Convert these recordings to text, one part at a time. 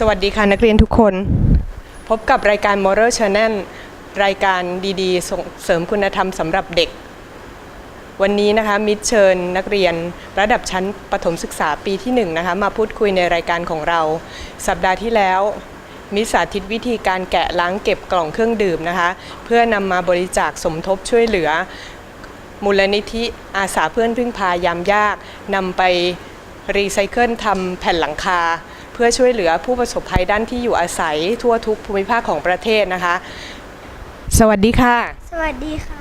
สวัสดีค่ะนักเรียนทุกคน พบกับรายการ Moral Channel รายการดีๆ ส่งเสริมคุณธรรมสำหรับเด็ก วันนี้นะคะมิตรเชิญนักเรียนระดับชั้นประถมศึกษาปีที่1นะคะมาพูดคุยในรายการของเรา สัปดาห์ที่แล้ว มิตรสาธิตวิธีการแกะล้างเก็บกล่องเครื่องดื่มนะคะ เพื่อนำมาบริจาคสมทบช่วยเหลือ มูลนิธิอาสาเพื่อนพึ่งพายามยากนำไปรีไซเคิลทำแผ่นหลังคา เพื่อช่วยเหลือผู้ประสบภัยด้านที่อยู่อาศัยทั่วทุกภูมิภาคของประเทศนะคะ สวัสดีค่ะ สวัสดีค่ะ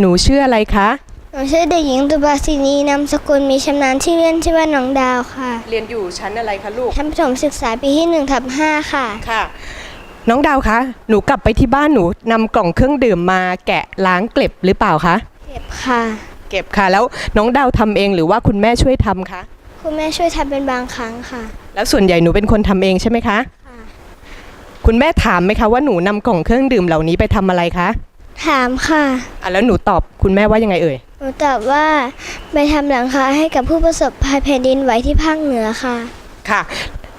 หนูชื่ออะไรคะหนูชื่อเด็กหญิงตุบาสินีนามสกุลมีชำนาญชื่อเล่นชื่อว่าน้องดาวค่ะ เรียนอยู่ชั้นอะไรคะลูกชั้นประถมศึกษาปีที่1ทับ5ค่ะ ค่ะ น้องดาวคะ หนูกลับไปที่บ้านหนูนำกล่องเครื่องดื่มมาแกะล้างเกล็บหรือเปล่าคะ เก็บค่ะ เก็บค่ะ แล้วน้องดาวทำเองหรือว่าคุณแม่ช่วยทำคะ คุณแม่ช่วยทำเป็นบางครั้งค่ะแล้วส่วนใหญ่หนูเป็นคนทำเองใช่ไหมคะ ค่ะ คุณแม่ถามไหมคะว่าหนูนำกล่องเครื่องดื่มเหล่านี้ไปทำอะไรคะถามค่ะ อะแล้วหนูตอบคุณแม่ว่ายังไงเอ่ย หนูตอบว่าไปทำหลังคาให้กับผู้ประสบภัยแผ่นดินไหวที่ภาคเหนือค่ะ ค่ะ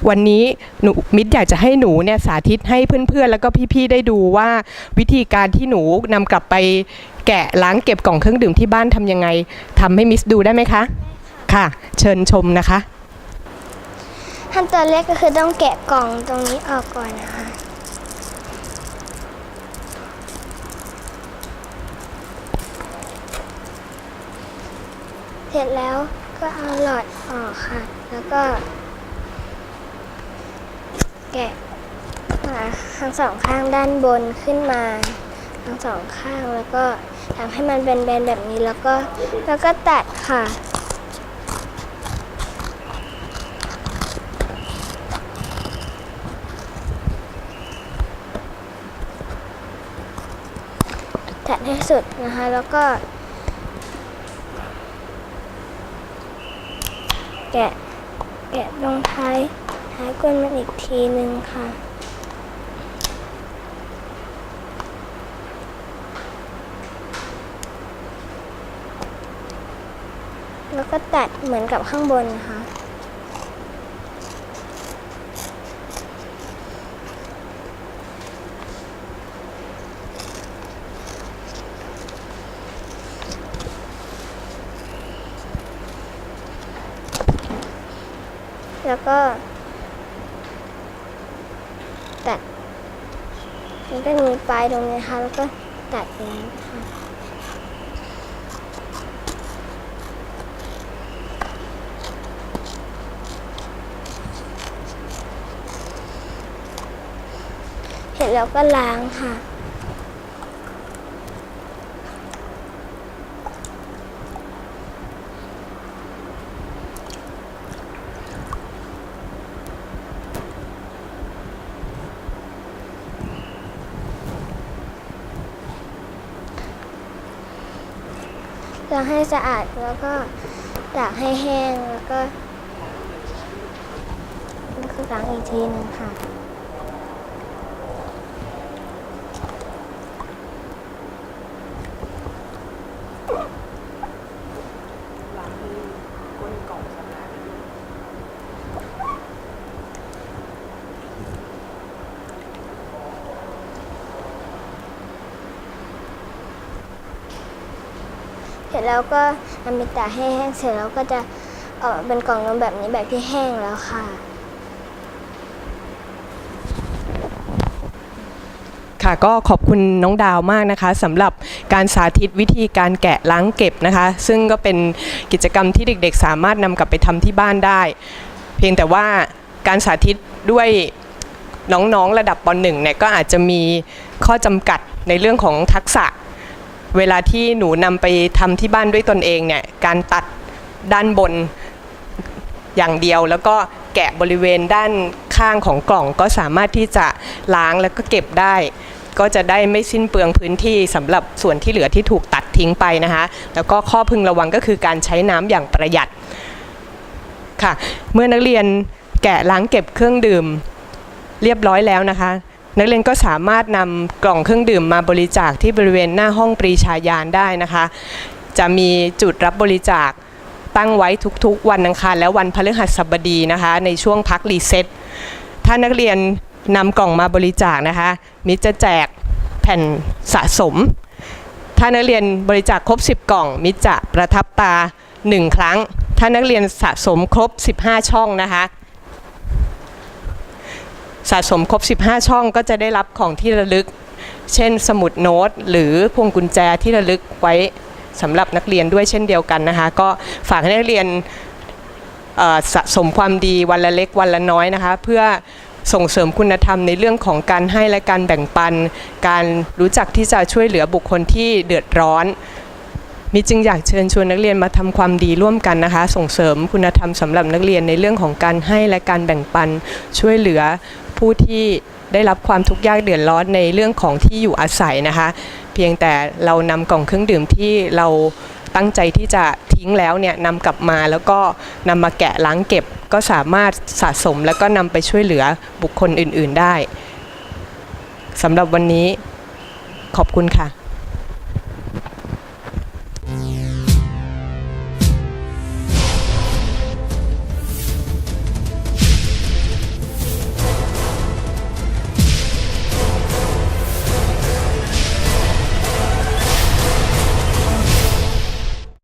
วันนี้หนูมิตรอยากจะให้หนูเนี่ยสาธิตให้เพื่อนๆ แล้วก็พี่ๆ ได้ดูว่า วิธีการที่หนูนำกลับไปแกะล้างเก็บกล่องเครื่องดื่มที่บ้านทำยังไงทำให้มิสดูได้ไหมคะ ค่ะ เชิญชมนะคะ ขั้นตอนแรกก็คือต้องแกะกล่องตรงนี้ออกก่อนนะคะ เสร็จแล้วก็เอาหลอดออกค่ะ แล้วก็ แกะมาทั้งสองข้างด้านบนขึ้นมาทั้งสองข้างแล้วก็ทำให้มันเป็นแบนๆแบบนี้แล้วก็แล้วก็ตัดค่ะ ตัดให้สุดนะคะแล้วก็ แกะแกะตรงท้ายท้ายก้นมันอีกทีหนึ่งค่ะแล้วก็ตัดเหมือนกับข้างบนนะคะ แล้วก็ ตัดมันก็มีปลายตรงนี้นะคะแล้วก็ตัดอย่างนี้ค่ะเสร็จแล้วก็ล้างค่ะ ล้างให้สะอาดแล้วก็ตากให้แห้งแล้วก็แล้วก็ล้างอีกทีหนึงค่ะ แล้วก็นำไปตากให้แห้งเสร็จแล้วก็จะเออกเป็นกล่องนมแบบนี้แบบที่แห้งแล้วค่ะค่ะก็ขอบคุณน้องดาวมากนะคะสำหรับการสาธิตวิธีการแกะล้างเก็บนะคะ ซึ่งก็เป็นกิจกรรมที่เด็กๆ สามารถนำกลับไปทำที่บ้านได้ เพียงแต่ว่าการสาธิตด้วยน้องๆระดับป .1 เนี่ยก็อาจจะมีข้อจำกัดในเรื่องของทักษะ เวลาที่หนูนำไปทำที่บ้านด้วยตนเองเนี่ยการตัดด้านบนอย่างเดียว แล้วก็แกะบริเวณด้านข้างของกล่องก็สามารถที่จะล้างแล้วก็เก็บได้ ก็จะได้ไม่สิ้นเปลืองพื้นที่สำหรับส่วนที่เหลือที่ถูกตัดทิ้งไปนะคะ แล้วก็ข้อพึงระวังก็คือการใช้น้ำอย่างประหยัดค่ะ เมื่อนักเรียนแกะล้างเก็บเครื่องดื่ม เรียบร้อยแล้วนะคะ นักเรียนก็สามารถนำกล่องเครื่องดื่มมาบริจาคที่บริเวณหน้าห้องปรีชาญาณได้นะคะ จะมีจุดรับบริจาคตั้งไว้ทุกๆ วันอังคารและวันพฤหัสบดีนะคะ ในช่วงพักรีเซ็ตถ้านักเรียนนำกล่องมาบริจาคนะคะมิจะแจกแผ่นสะสม ถ้านักเรียนบริจาคครบ 10 กล่อง มิจะประทับตา 1 ครั้ง ถ้านักเรียนสะสมครบ 15 ช่องนะคะ สะสมครบ 15 ช่องก็จะได้รับของที่ระลึก เช่นสมุดโน้ต หรือพวงกุญแจที่ระลึกไว้สำหรับนักเรียนด้วยเช่นเดียวกันนะคะ ก็ฝากให้นักเรียนสะสมความดีวันละเล็กวันละน้อยนะคะ เพื่อส่งเสริมคุณธรรมในเรื่องของการให้และการแบ่งปัน การรู้จักที่จะช่วยเหลือบุคคลที่เดือดร้อน มิจึงอยากเชิญชวนนักเรียนมาทำความดีร่วมกันนะคะ ส่งเสริมคุณธรรมสำหรับนักเรียนในเรื่องของการให้และการแบ่งปันช่วยเหลือผู้ที่ได้รับความทุกข์ยากเดือดร้อนในเรื่องของที่อยู่อาศัยนะคะ เพียงแต่เรานำกล่องเครื่องดื่มที่เราตั้งใจที่จะทิ้งแล้วเนี่ยนำกลับมาแล้วก็นำมาแกะล้างเก็บก็สามารถสะสมแล้วก็นำไปช่วยเหลือบุคคลอื่น ๆได้สำหรับวันนี้ขอบคุณค่ะ